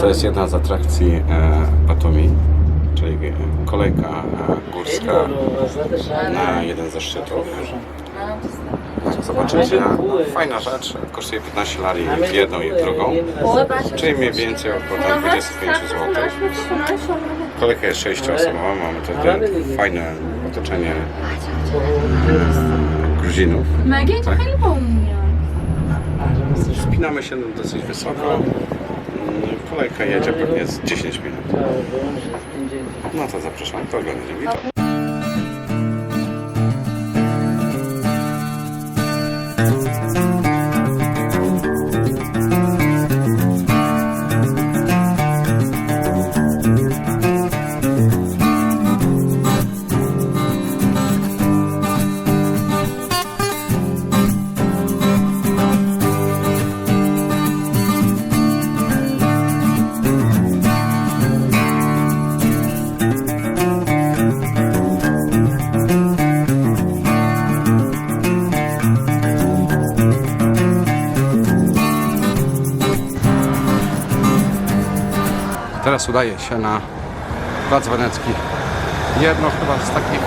To jest jedna z atrakcji e, Batumi, czyli e, kolejka e, górska na jeden ze szczytów. Zobaczycie, fajna rzecz, kosztuje 15 lari w jedną i w drugą, czyli mniej więcej około tak 25 zł. Kolejka jest 6 osobowa, mamy tutaj fajne otoczenie Gruzinów. Tak? Wspinamy się dosyć wysoko. Kolejka jedzie pewnie z 10 minut. No to zapraszam do oglądania. Teraz udaję się na Plac Wenecki. Jedno chyba z takich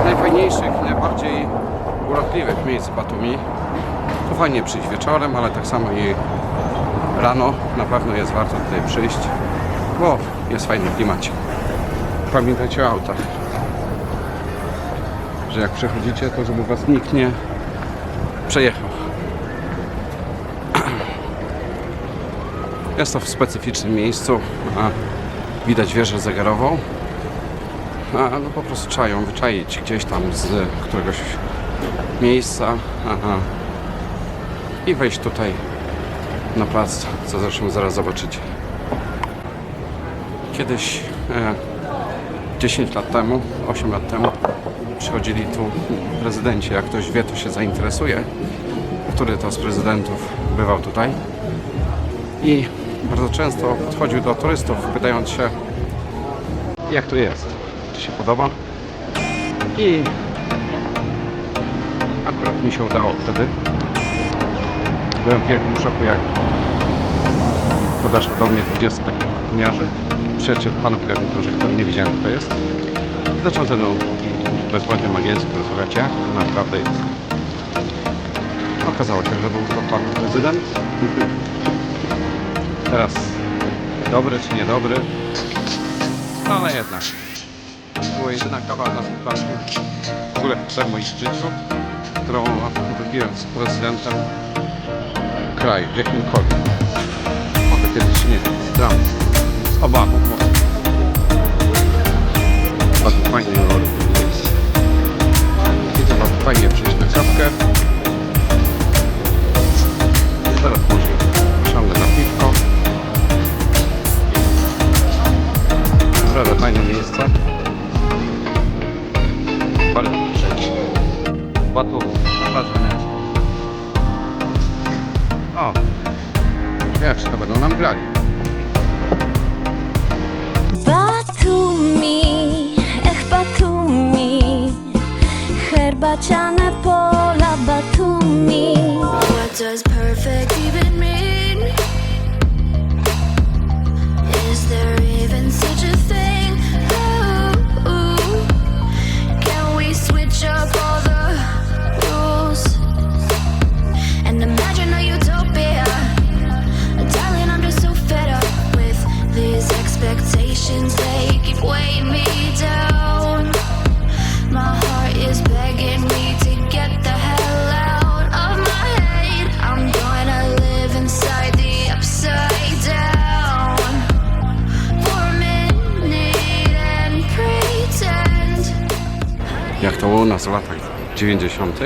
e, najfajniejszych, najbardziej urokliwych miejsc Batumi. Tu fajnie przyjść wieczorem, ale tak samo i rano na pewno jest warto tutaj przyjść, bo jest fajny klimacik. Pamiętajcie o autach, że jak przechodzicie, to żeby was nikt nie przejechał. Jest to w specyficznym miejscu. Widać wieżę zegarową. No po prostu trzeba ją wyczaić gdzieś tam z któregoś miejsca. I wejść tutaj na plac, co zresztą zaraz zobaczycie. Kiedyś, e, 10 lat temu, 8 lat temu, przychodzili tu prezydenci. Jak ktoś wie, to się zainteresuje, który to z prezydentów bywał tutaj i bardzo często podchodził do turystów, pytając się, jak to jest, czy się podoba. I akurat mi się udało wtedy. Byłem w wielkim szoku, jak podeszło do mnie 20 takich kuchniarzy, przyjaciel panów garniturze, który nie wiedziałem, kto to jest. I zaczął ze mną bezbłędnym angielskim rozmawiać, jak naprawdę jest. Okazało się, że był to pan prezydent. Teraz dobry czy niedobry, ale jednak. Była jedyna kawa na spotkaniu w ogóle w moim życiu, którą wypiłem z prezydentem kraju, jakimkolwiek. Mogę kiedyś nie dam z Obamą może. Bardzo fajnie Wiesz, to będą nam grali. Batumi, ech Batumi Herbaciane pola Batumi What does perfect even mean? W latach 90.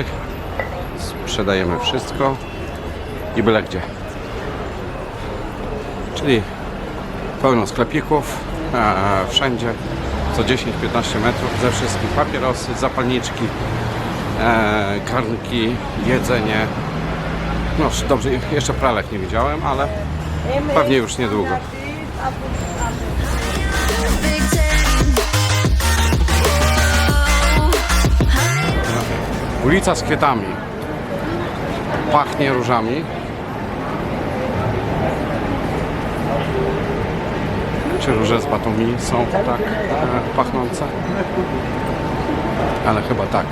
Sprzedajemy wszystko i byle gdzie. Czyli pełno sklepików, e, wszędzie, co 10-15 metrów, ze wszystkim papierosy, zapalniczki, e, garnki, jedzenie. No dobrze, jeszcze pralek nie widziałem, ale pewnie już niedługo. Ulica z kwiatami. Pachnie różami. Czy róże z Batumi są tak e, pachnące? Ale chyba tak.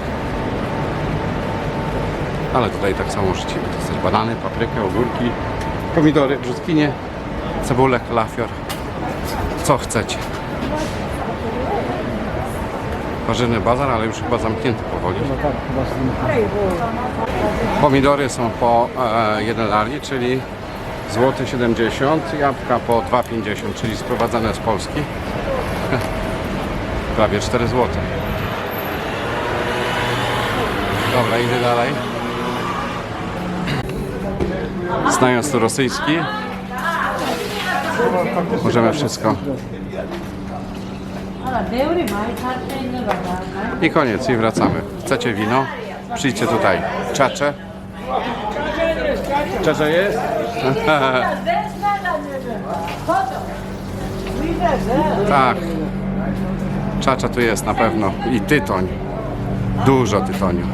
Ale tutaj tak samo jest też banany, paprykę, ogórki, pomidory, brzoskwinie, cebulę, kalafior. Co chcecie. Warzyny bazar, ale już chyba zamknięty powoli. Pomidory są po e, 1 lari, czyli złoty 70, jabłka po 2,50, czyli sprowadzane z Polski. Prawie 4 złote. Dobra, idę dalej. Znając tu rosyjski, możemy wszystko. I koniec, i wracamy. Chcecie wino? Przyjdźcie tutaj. Czacze. Czacze jest? tak. Czacza tu jest na pewno. I tytoń. Dużo tytoniu.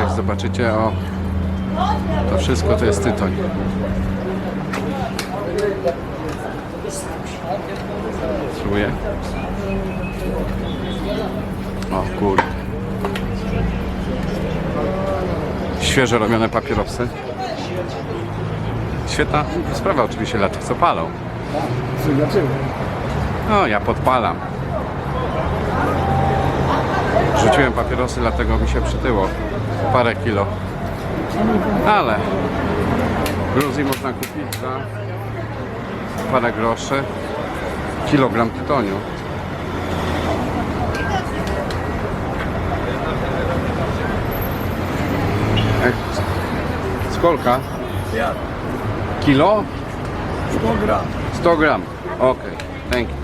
Jak zobaczycie, o, to wszystko to jest tytoń. Spróbuję. O kurde. Świeżo robione papierosy. Świetna sprawa oczywiście dla tych, co palą. No, ja podpalam. Rzuciłem papierosy, dlatego mi się przytyło parę kilo. Ale w Gruzji można kupić za parę groszy kilogram tytoniu. Skolka? Kilo? 100 gram. 100 gram. Okej, thank you.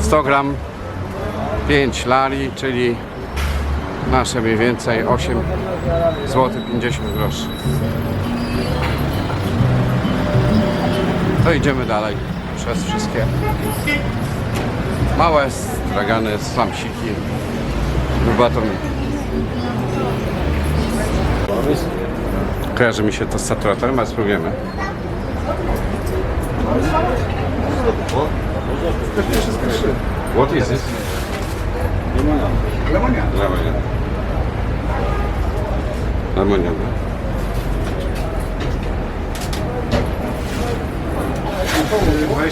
100 gram 5 lari, czyli nasze mniej więcej 8 zł 50 groszy. To idziemy dalej przez wszystkie małe stragany, slamsiki Batumi. Kojarzy mi się to z saturatorem, ale spróbujemy. What is it? Lemonia. Lemonia. Lemonia.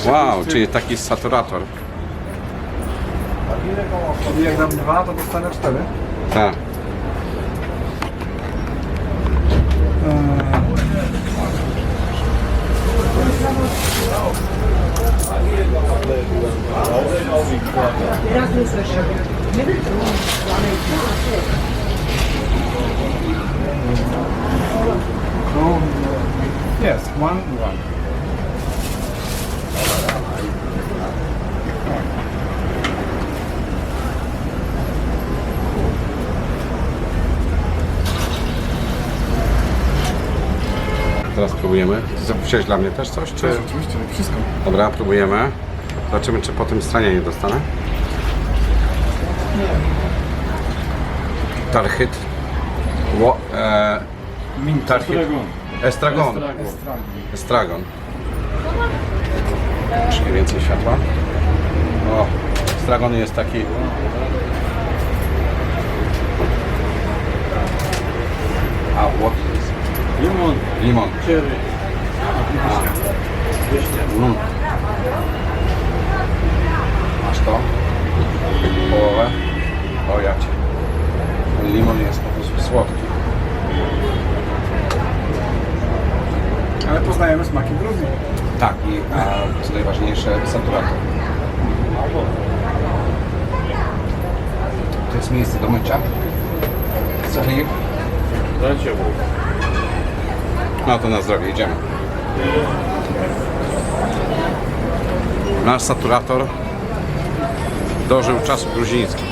Wow, czyli taki saturator. Jak dam dwa, to dostanę cztery. Tak. Yes, one, one. Teraz próbujemy. Wziąłeś dla mnie też coś, czy... Oczywiście, wszystko. Dobra, próbujemy. Zobaczymy, czy po tym stranie nie dostanę. Tarchyt. Ło, e, tarchyt. Estragon. Estragon. Troszkę więcej światła. O, estragon jest taki... A, what Limon, Limon. cherry. Mm. Masz to? Połowę? O ja cię. Ten limon jest po prostu słodki. Ale poznajemy smaki Gruzji. Tak, i a, co najważniejsze, saturator. To jest miejsce do mycia. Chleb. No to na zdrowie, idziemy. Nasz saturator dożył czasów gruzińskich.